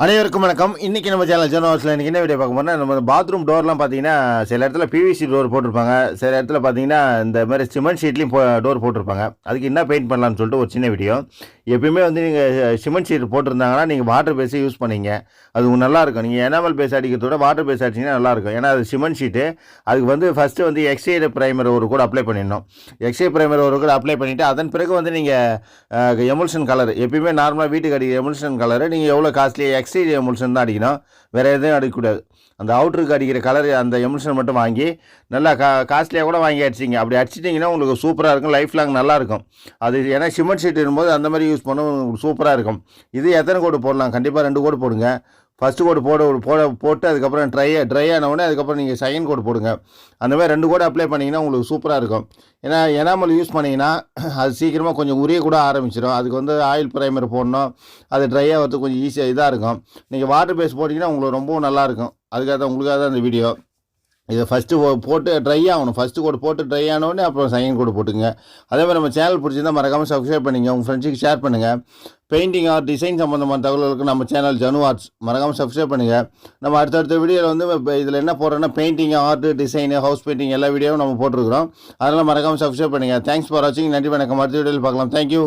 அனைவருக்கும் வணக்கம். இன்றைக்கி நம்ம சேனல் ஜெனோ ஹவுஸில் இன்றைக்கி என்ன வீடியோ பார்க்க போனால் நம்ம பாத்ரூம் டோர்லாம் பார்த்தீங்கன்னா சில இடத்துல பிவிசி டோர் போட்டிருப்பாங்க. சில இடத்துல பார்த்தீங்கன்னா இந்த மாதிரி சிமெண்ட் ஷீட்லேயும் டோர் போட்டிருப்பாங்க. அதுக்கு என்ன பெயிண்ட் பண்ணலாம்னு சொல்லிட்டு ஒரு சின்ன வீடியோ எப்பயுமே வந்து நீங்கள் சிமெண்ட் ஷீட் போட்டிருந்தாங்கன்னா நீங்கள் வாட்டர் பேஸே யூஸ் பண்ணீங்க. அது நல்லாயிருக்கும் நல்லா இருக்கும். நீங்கள் எனாமல் பேஸ் அடிக்கிறத விட வாட்டர் பேஸ் அடிச்சிங்கன்னா நல்லாயிருக்கும் ஏன்னா அது சிமெண்ட் ஷீட்டு அதுக்கு வந்து ஃபஸ்ட்டு வந்து எக்ஸைடு ப்ரைமர் ஒரு கூட அப்ளை பண்ணிடணும். எக்ஸை ப்ரைமர் ஒரு கூட அப்ளை பண்ணிவிட்டு அதன் பிறகு வந்து நீங்கள் எமுல்ஷன் கலர் எப்பயுமே நார்மலாக வீட்டுக்கு அடிக்கிற எமுல்ஷன் கலரு நீங்கள் எவ்வளோ காஸ்ட்லி எக்ஸ்டீரியர் எமுல்ஷன் தான் அடிக்கணும். வேறு எதுவும் அடிக்கக்கூடாது அந்த அவுட்ருக்கு அடிக்கிற கலர் அந்த எமுல்ஷன் மட்டும் வாங்கி நல்லா கா காஸ்ட்லியாக கூட வாங்கி அடிச்சிங்க. அப்படி அடிச்சிட்டிங்கன்னா உங்களுக்கு சூப்பராக இருக்கும். லைஃப் லாங் நல்லாயிருக்கும் அது ஏன்னா சிமெண்ட் ஷீட் இருக்கும்போது அந்த மாதிரி யூஸ் பண்ண உங்களுக்கு சூப்பராக இருக்கும். இது எத்தனை கோடு போடலாம்? கண்டிப்பாக ரெண்டு கோடு போடுங்க. ஃபஸ்ட்டு கோடு போட போட போட்டு அதுக்கப்புறம் ட்ரை ட்ரை ஆனவுடனே அதுக்கப்புறம் நீங்கள் செகண்ட் கோடு போடுங்க. அந்த மாதிரி ரெண்டு கோடு அப்ளை பண்ணிங்கன்னா உங்களுக்கு சூப்பராக இருக்கும். ஏன்னா எனாமல் யூஸ் பண்ணிங்கன்னா அது சீக்கிரமாக கொஞ்சம் உரிய கூட ஆரம்பிச்சிடும் அதுக்கு வந்து ஆயில் ப்ரைமர் போடணும். அது ட்ரை ஆகிறதுக்கு கொஞ்சம் ஈஸியாக இதாக இருக்கும். நீங்கள் வாட்டர் பேஸ் போட்டிங்கன்னா உங்களுக்கு ரொம்பவும் நல்லாயிருக்கும் அதுக்காக தான் உங்களுக்காக தான் இந்த வீடியோ இதை ஃபஸ்ட்டு போட்டு ட்ரை ஆகணும். ஃபஸ்ட்டு கோடு போட்டு ட்ரை ஆனோடனே அப்புறம் செகண்ட் கோட் போட்டுங்க அதே மாதிரி நம்ம சேனல் பிடிச்சிருந்தா மறக்காமல் சப்ஸ்கிரைப் பண்ணிங்க. உங்கள் ஃப்ரெண்ட்ஸுக்கு ஷேர் பண்ணுங்கள் பெயிண்டிங் ஆர் டிசைன் சம்மந்தமான தகவல்களுக்கு நம்ம சேனல் ஜனு ஆர்ட்ஸ் மறக்காமல் சப்ஸ்கிரைப் பண்ணுங்கள் நம்ம அடுத்தடுத்த வீடியோவில் வந்து இப்போ இதில் என்ன போடுறோன்னா painting art design house painting எல்லா வீடியோவும் நம்ம போட்டிருக்கிறோம். அதனால் மறக்காமல் சப்ஸ்கிரைப் பண்ணுங்கள் தேங்க்ஸ் ஃபார் வாட்சிங் நன்றி வணக்கம். அடுத்த வீடியோவில் பார்க்கலாம். தேங்க்யூ